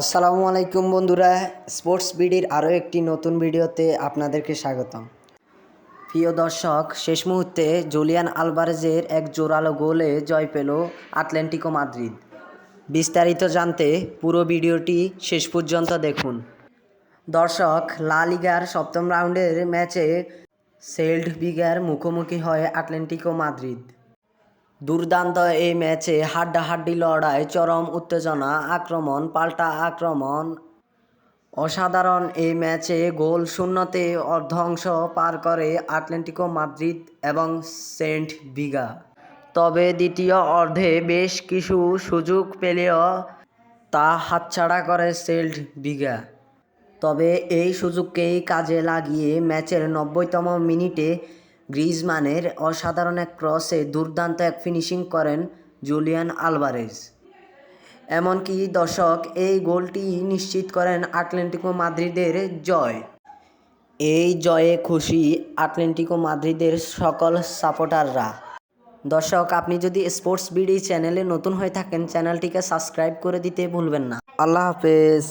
আসসালামু আলাইকুম বন্ধুরা, স্পোর্টস বিডির আরও একটি নতুন ভিডিওতে আপনাদেরকে স্বাগতম। প্রিয় দর্শক, শেষ মুহূর্তে জুলিয়ান আলভারেজের এক জোরালো গোলে জয় পেল আটলান্টিকো মাদ্রিদ। বিস্তারিত জানতে পুরো ভিডিওটি শেষ পর্যন্ত দেখুন। দর্শক, লা লিগার সপ্তম রাউন্ডের ম্যাচে সেল্ট বিগার মুখোমুখি হয় আটলান্টিকো মাদ্রিদ। দুর্দান্ত এই ম্যাচে হাড্ডাহাড্ডি লড়াই, চরম উত্তেজনা, আক্রমণ, পাল্টা আক্রমণ। অসাধারণ এই ম্যাচে গোল শূন্যতে অর্ধাংশ পার করে আটলান্টিকো মাদ্রিদ এবং সেন্ট বিগা তবে দ্বিতীয় অর্ধে বেশ কিছু সুযোগ পেলেও তা হাতছাড়া করে সেল্ট বিগা তবে এই সুযোগকেই কাজে লাগিয়ে ম্যাচের নব্বইতম মিনিটে গ্রিজমানের অসাধারণ এক ক্রসে দুর্দান্ত এক ফিনিশিং করেন জুলিয়ান আলভারেজ। এমনকি দর্শক এই গোলটি নিশ্চিত করেন আটলেন্টিকো মাদ্রিদের জয়। এই জয়ে খুশি আটলেন্টিকো মাদ্রিদের সকল সাপোর্টাররা। দর্শক, আপনি যদি স্পোর্টস বিডি চ্যানেলে নতুন হয়ে থাকেন, চ্যানেলটিকে সাবস্ক্রাইব করে দিতে ভুলবেন না। আল্লাহ হাফেজ।